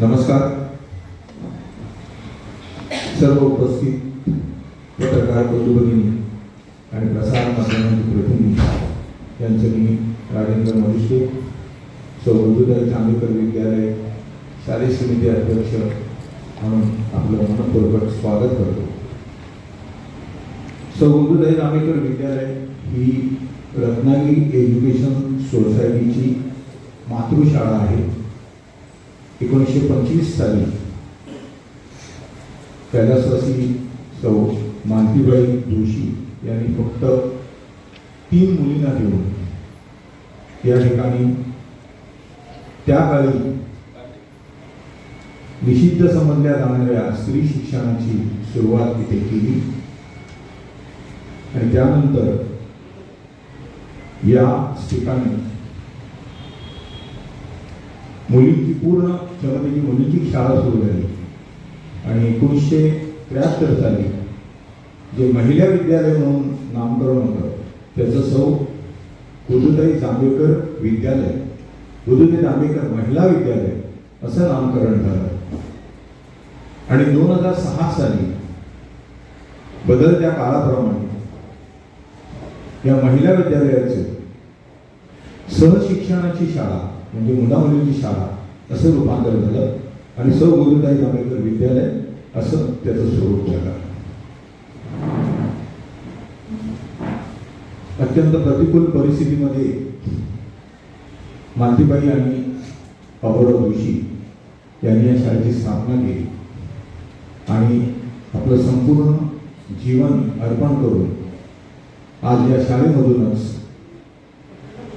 नमस्कार. सर्व उपस्थित पत्रकार बंधू भगिनी आणि प्रसार माध्यमांचे प्रतिनिधी यांचं मी राजेंद्र मनुष्य सौबुद्धदाय चांदेकर विद्यालय शालेय समिती अध्यक्ष म्हणून आपलं मनपूर्वक स्वागत करतो. सौबुद्धदाय चांदेकर विद्यालय ही रत्नागिरी एज्युकेशन सोसायटीची मातृशाळा आहे. एकोणीसशे पंचवीस साली कैलासवासी सौ मालतीबाई जोशी यांनी फक्त तीन मुलींना घेऊन या ठिकाणी त्या काळी निषिद्ध समजल्या जाणाऱ्या स्त्री शिक्षणाची सुरुवात तिथे केली. आणि त्यानंतर या ठिकाणी मुलींची पूर्ण क्षमतेची मुलींची शाळा सुरू झाली. आणि एकोणीसशे त्र्याहत्तर साली जे महिला विद्यालय म्हणून नामकरण होतं त्याचं सौ उदुताई जांभेकर विद्यालय उदुताई जांभेकर महिला विद्यालय असं नामकरण झालं. आणि दोन हजार सहा साली बदलत्या काळाप्रमाणे या महिला विद्यालयाचे सहशिक्षणाची शाळा म्हणजे मुलामुलींची शाळा असं रूपांतर झालं. आणि सौ गोविंदाई जांभेकर विद्यालय असं त्याचं स्वरूप झालं. अत्यंत प्रतिकूल परिस्थितीमध्ये मालतीबाई आणि बाबुराव जोशी यांनी या शाळेची स्थापना केली. आणि आपलं संपूर्ण जीवन अर्पण करून आज या शाळेमधूनच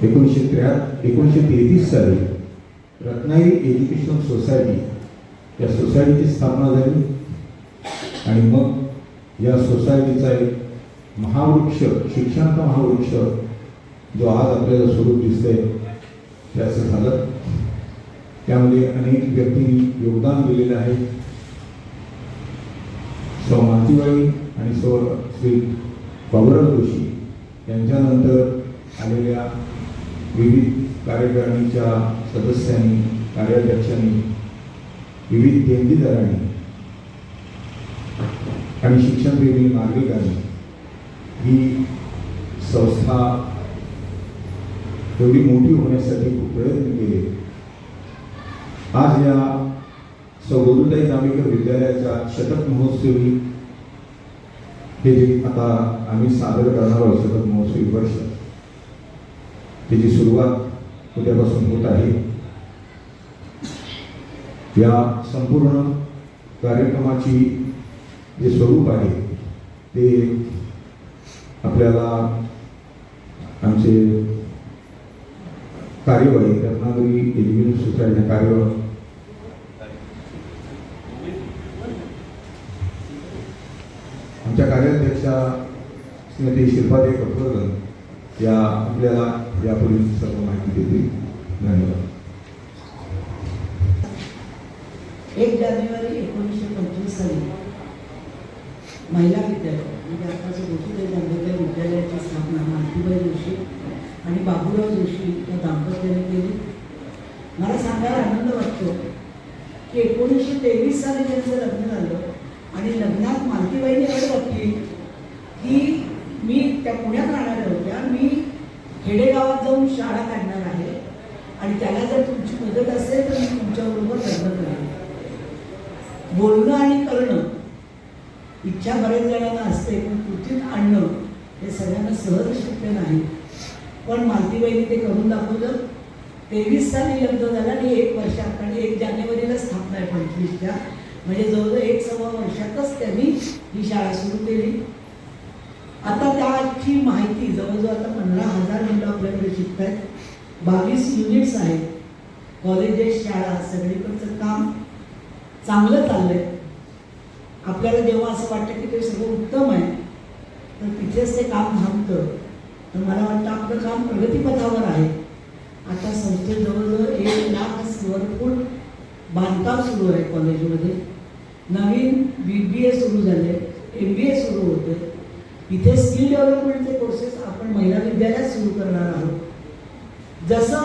एकोणीसशे त्र्या एकोणीसशे तेहतीस साली रत्नागिरी एज्युकेशन सोसायटी या सोसायटीची स्थापना झाली. आणि मग या सोसायटीचा एक महावृक्ष शिक्षणाचा महावृक्ष जो आज आपल्याला स्वरूप दिसतंय ते असं झालं. त्यामध्ये अनेक व्यक्तींनी योगदान दिलेलं आहे. सौ मातीबाई आणि सौ श्री बाबुराव जोशी यांच्यानंतर आलेल्या विविध कार्यकारिणीच्या सदस्यांनी कार्याध्यक्षांनी विविध देणगीदारांनी आणि शिक्षणप्रेमी नागरिकांनी ही संस्था एवढी मोठी होण्यासाठी खूप प्रयत्न केले. आज या सौगोदुताई जांभेकर विद्यालयाच्या शतक महोत्सवी हे जे आता आम्ही सादर करणार आहोत शतक महोत्सवी वर्ष त्याची सुरुवात उद्यापासून होत आहे. या संपूर्ण कार्यक्रमाची जे स्वरूप आहे ते आपल्याला आमचे कार्यवाही रत्नागिरी एज्युकेशन सोसायटी कार्यवाही आमच्या कार्याध्यक्षा श्रीमती शिल्पादेवी कटवर्धन या आपल्याला यापूर्वी सर्व माहिती देतील. धन्यवाद. एक जानेवारी एकोणीसशे पंचवीस साली महिला विद्यालय म्हणजे आताचं गोष्टी जांभेकर विद्यालयाची स्थापना मालतीबाई जोशी आणि बाबूराव जोशी या दाम्पत्याने केली. मला सांगायला आनंद वाटतो की एकोणीसशे तेवीस साली त्यांचं लग्न झालं आणि लग्नात मालतीबाईने एवढं वाटली की मी त्या पुण्यात राहणाऱ्या होत्या मी खेडेगावात जाऊन शाळा काढणार आहे आणि त्याला जर तुमची मदत असेल तर मी तुमच्याबरोबर लग्न करेन बोलणं आणि करणं इच्छा बऱ्याच जणांना असते पण कृतीत आणणं हे सगळ्यांना सहज शक्य नाही. पण मालतीबाईंनी ते करून दाखवलं. तेवीस साली लग्न झालं आणि एक वर्षात आणि एक जानेवारीला स्थापना आहे पंचवीसच्या. म्हणजे जवळजवळ एक सव्वा वर्षातच त्यांनी ही शाळा सुरू केली. आता त्याची माहिती जवळजवळ आता पंधरा हजार मुलं आपल्याकडे शिकत आहेत बावीस युनिट्स आहेत. कॉलेजेस शाळा सगळीकडचं काम चांगलं चाललंय. आपल्याला जेव्हा असं वाटतं की ते सगळं उत्तम आहे तर तिथेच ते काम थांबतं तर मला वाटतं आपलं काम प्रगतीपथावर आहे. आता संस्थेत जवळजवळ एक लाख स्क्वेअर फूट बांधकाम सुरू आहे कॉलेजमध्ये. नवीन बी बी ए सुरू झाले एम बी ए सुरू होते. इथे स्किल डेव्हलपमेंटचे कोर्सेस आपण महिला विद्यालयात सुरू करणार आहोत. जसं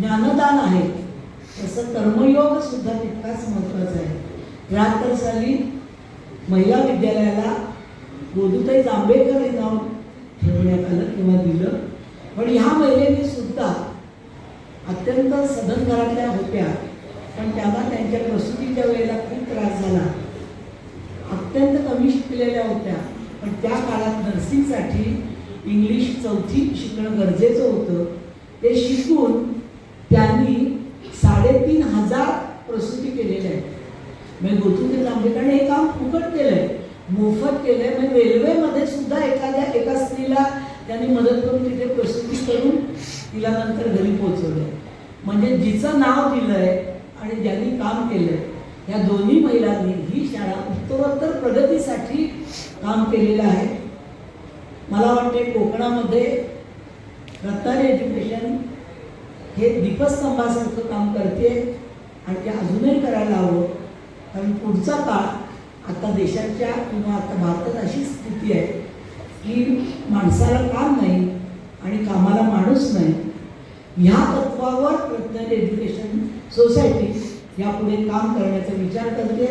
ज्ञानदान आहे तसं कर्मयोग सुद्धा तितकाच महत्त्वाचा आहे. त्र्याहत्तर साली महिला विद्यालयाला गोदूताई जांभेकर हे नाव ठेवण्यात आलं किंवा दिलं. पण ह्या महिलेने सुद्धा अत्यंत सधन घरातल्या होत्या. पण त्यांना त्यांच्या प्रसूतीच्या वेळेला खूप त्रास झाला. अत्यंत कमी शिकलेल्या होत्या. पण त्या काळात नर्सिंगसाठी इंग्लिश चौथी शिकणं गरजेचं होतं. ते शिकून त्यांनी साडेतीन हजार प्रसूती केलेल्या आहेत. मी गोतुंदे जांभेकरांनी हे काम फुकट केलंय. मोफत केलंय. म्हणजे रेल्वेमध्ये सुद्धा एखाद्या एका स्त्रीला त्यांनी मदत करून तिथे प्रस्तुती करून तिला नंतर घरी पोहोचवलंय. म्हणजे जिचं नाव दिलंय आणि ज्यांनी काम केलंय या दोन्ही महिलांनी ही शाळा उत्तरोत्तर प्रगतीसाठी काम केलेलं आहे. मला वाटते कोकणामध्ये रत्नारी एज्युकेशन हे दीपस्तंभासारखं काम करते आणि ते अजूनही करायला हवं. कारण पुढचा काळ आता देशाच्या किंवा आता भारतात अशी स्थिती आहे की माणसाला काम नाही आणि कामाला माणूस नाही. ह्या तत्वावर रत्नागिरी एज्युकेशन सोसायटी यापुढे काम करण्याचा विचार करते.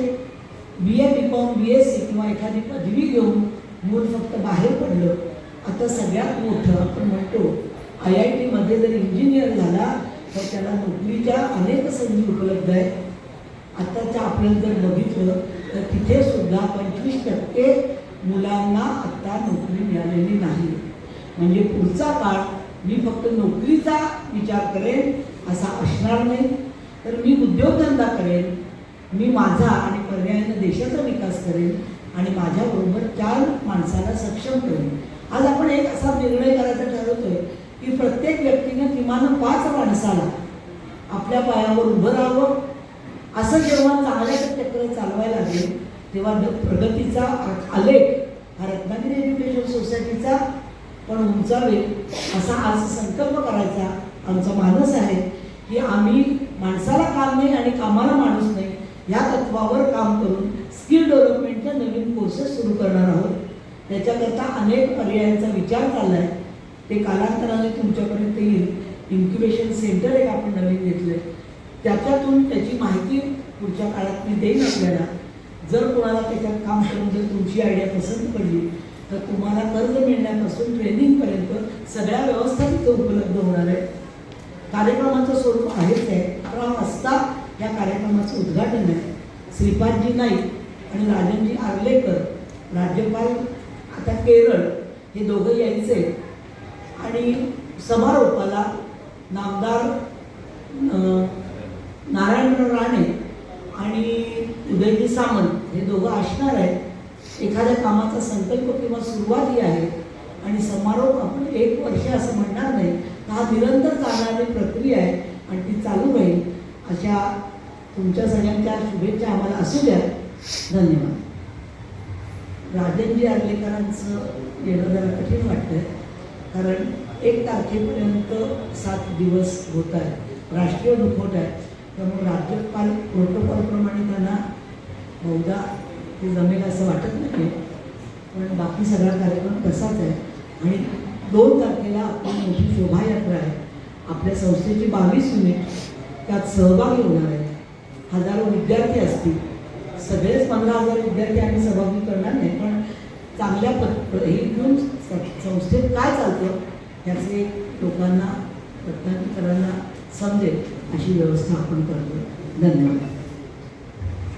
B A B com B S C किंवा एखादी पदवी घेऊन मूल फक्त बाहेर पडलं. आता सगळ्यात मोठं आपण म्हणतो आय आय टीमध्ये जर इंजिनियर झाला तर त्याला नोकरीच्या अनेक संधी उपलब्ध आहेत. आत्ताच्या आपल्याला जर बघितलं तर तिथे सुद्धा पंचवीस टक्के मुलांना आत्ता नोकरी मिळालेली नाही. म्हणजे पुढचा काळ मी फक्त नोकरीचा विचार करेन असा असणार नाही. तर मी उद्योगधंदा करेन मी माझा आणि पर्यायानं देशाचा विकास करेन आणि माझ्याबरोबर चार माणसाला सक्षम करेन. आज आपण एक असा निर्णय करायचा ठरवतोय की प्रत्येक व्यक्तीनं किमान पाच माणसाला आपल्या पायावर उभं राहावं असं जेव्हा चांगल्या चक्र चालवायला लागले तेव्हा द- प्रगतीचा आलेख हा रत्नागिरी एज्युकेशन सोसायटीचा पण उंचावेल असा आज संकल्प करायचा आमचा मानस आहे की आम्ही माणसाला काम नाही आणि कामाला माणूस नाही या तत्वावर काम करून स्किल डेव्हलपमेंटच्या नवीन कोर्सेस सुरू करणार आहोत. त्याच्याकरता अनेक पर्यायांचा विचार चालला आहे ते कालांतराने तुमच्यापर्यंत येईल. इन्क्युबेशन सेंटर एक आपण नवीन घेतलं आहे त्याच्यातून त्याची माहिती पुढच्या काळात मी देईन आपल्याला. जर कोणाला त्याच्यात काम करून जर तुमची आयडिया पसंत पडली तर तुम्हाला कर्ज मिळण्यापासून ट्रेनिंगपर्यंत सगळ्या व्यवस्था तिथे उपलब्ध होणार आहे कार्यक्रमाचं स्वरूप आहेच आहे. अकरा वाजता या कार्यक्रमाचं उद्घाटन आहे. श्रीपादजी नाईक आणि राजनजी आर्लेकर राज्यपाल आता केरळ हे दोघं यायचे. आणि समारोपाला नामदार नारायणराव राणे आणि उदयजी सामंत हे दोघं असणार आहेत. एखाद्या कामाचा संकल्प किंवा सुरुवात ही आहे आणि समारोप आपण एक वर्ष असं म्हणणार नाही. तर हा निरंतर चालणारी प्रक्रिया आहे आणि ती चालू राहील. अशा तुमच्या सगळ्यांच्या शुभेच्छा आम्हाला असू द्या. धन्यवाद. राजनजी आर्लेकरांचं येणं जरा कठीण वाटतंय कारण एक तारखेपर्यंत सात दिवस होत आहे राष्ट्रीय दुखवट आहे त्यामुळे राज्यपाल प्रोटोकॉलप्रमाणे त्यांना बहुधा ते जमेल असं वाटत नाही पण बाकी सगळा कार्यक्रम तसाच आहे. आणि दोन तारखेला आपली मोठी शोभायात्रा आहे. आपल्या संस्थेची बावीस युनिट त्यात सहभागी होणार आहेत हजारो विद्यार्थी असतील. सगळेच पंधरा हजार विद्यार्थी आम्ही सहभागी करणार नाही पण चांगल्या प हे घेऊन स- संस्थेत काय चालतं याचे लोकांना रत्नागिरीकरांना समजेल अशी व्यवस्था आपण करतो धन्यवाद.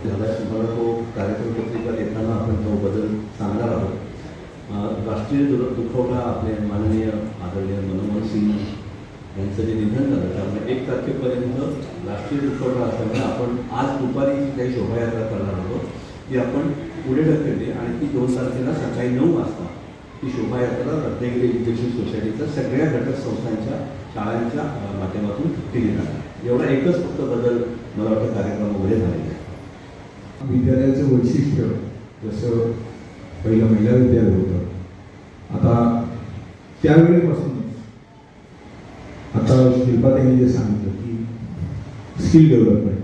झाला तुम्हाला तो कार्यक्रम पत्रिका देताना आपण तो बदल सांगणार आहोत. राष्ट्रीय दुर दुखवला आपले माननीय आदरणीय मनमोहन सिंग यांचं जे निधन झालं त्यामुळे एक तारखेपर्यंत राष्ट्रीय दुखवला असल्यामुळे आपण आज दुपारी जी काही शोभायात्रा करणार आहोत. ती आपण पुढे ढकलली आणि ती दोन तारखेला सकाळी नऊ वाजता ती शोभायात्रा रत्नागिरी एज्युकेशन सोसायटीचा सगळ्या घटक संस्थांच्या शाळांच्या माध्यमातून केली जाते. एवढा एकच फक्त बदल मला वाटतं कार्यक्रमामध्ये झालेला आहे विद्यालयाचं वैशिष्ट्य जसं पहिलं महिला विद्यालय होतं. आता त्यावेळेपासूनच आता शिल्पाताईंनी जे सांगितलं की स्किल डेव्हलपमेंट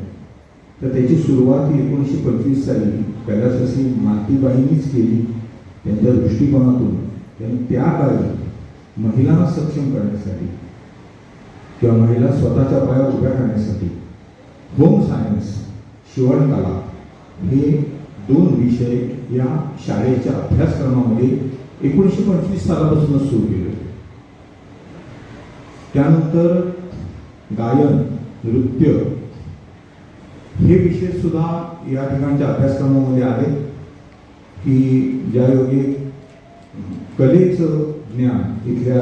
तर त्याची सुरुवात एकोणीसशे पंचवीस साली कैलासवासी मातीबाईंनीच केली. त्यांच्या दृष्टिकोनातून त्यांनी त्या काळी महिला सक्षम करण्यासाठी किंवा महिला स्वतःच्या पायावर उभ्या करण्यासाठी होम सायन्स शिवणकला हे दोन विषय या शाळेच्या अभ्यासक्रमामध्ये एकोणीसशे पंचवीस सालापासूनच सुरू केले होते. त्यानंतर गायन नृत्य हे विषय सुद्धा या ठिकाणच्या अभ्यासक्रमामध्ये आले की ज्यायोगे कलेचं ज्ञान इथल्या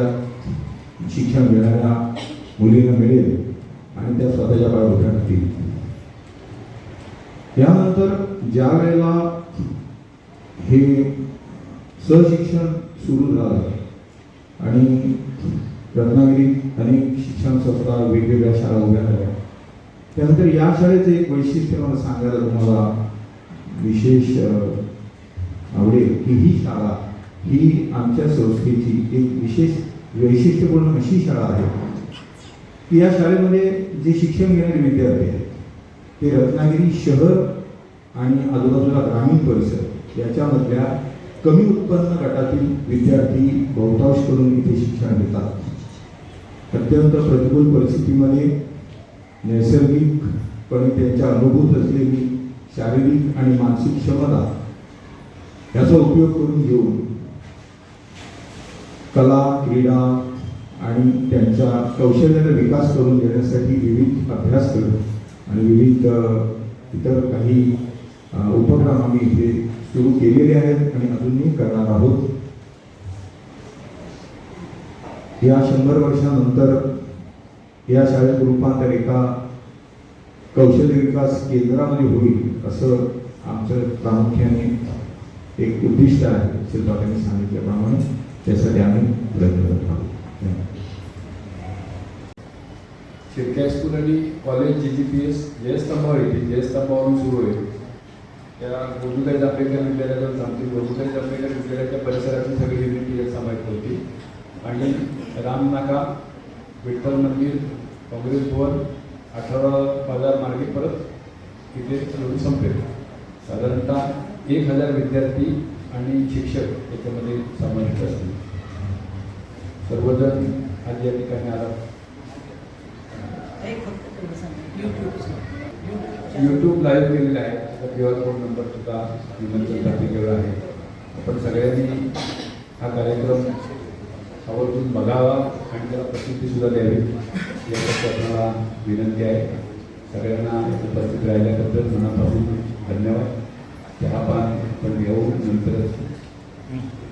शिक्षण घेणाऱ्या मुलींना मिळेल आणि त्या स्वतःच्या पायावर उभ्या राहतील. यानंतर ज्या वेळेला हे सहशिक्षण सुरू झालं आणि रत्नागिरीत अनेक शिक्षण संस्था वेगवेगळ्या शाळा उभ्या झाल्या त्यानंतर या शाळेचं एक वैशिष्ट्य मला सांगायला तुम्हाला विशेष आवडेल की ही शाळा ही आमच्या संस्थेची एक विशेष वैशिष्ट्यपूर्ण अशी शाळा आहे. की या शाळेमध्ये जे शिक्षण घेणारे विद्यार्थी आहेत ते रत्नागिरी शहर आणि आजूबाजूला ग्रामीण परिसर याच्यामधल्या कमी उत्पन्न गटातील विद्यार्थी बहुतांश करून इथे शिक्षण घेतात. अत्यंत प्रतिकूल परिस्थितीमध्ये नैसर्गिकपणे त्यांच्या अनुभूत असलेली शारीरिक आणि मानसिक क्षमता याचा उपयोग करून घेऊन कला क्रीडा आणि त्यांच्या कौशल्याचा विकास करून देण्यासाठी विविध अभ्यासक्रम आणि विविध इतर काही उपक्रम आम्ही इथे सुरू केलेले आहेत आणि अजूनही करणार आहोत. या शंभर वर्षानंतर या शाळेत रूपांतर एका कौशल्य विकास केंद्रामध्ये होईल असं आमचं प्रामुख्याने एक उद्दिष्ट आहे शिल्पाकांनी सांगितल्याप्रमाणे. त्यासाठी आम्ही प्रयत्न करत आहोत धन्यवाद. शिर्के हायस्कूल आणि college G G P S जयस्तंभावर येते जयस्तंभावरून सुरू आहे त्या गोजुकाई जापेकर विद्यालयाला सांगतील गोजुकाई जापेकर विद्यालयाच्या परिसरातून सगळी युनिटी यात समाविष्ट होती आणि रामनाका विठ्ठल मंदिर काँग्रेस भवन अठरा बाजार मार्गे परत तिथे येऊन संपेल साधारणतः एक हजार विद्यार्थी आणि शिक्षक याच्यामध्ये समाविष्ट असतील. सर्वजण आज या ठिकाणी आला यूट्यूब लाईव्ह केलेलं आहे. त्याचा क्यू आर कोड नंबर सुद्धा निमंत्रण केलेला आहे. आपण सगळ्यांनी हा कार्यक्रम आवर्जून बघावा आणि त्याला प्रसिद्धीसुद्धा द्यावी. यासाठी आपल्याला विनंती आहे. सगळ्यांना उपस्थित राहिल्याबद्दल मनापासून धन्यवाद. चहा पान आपण घेऊ नंतर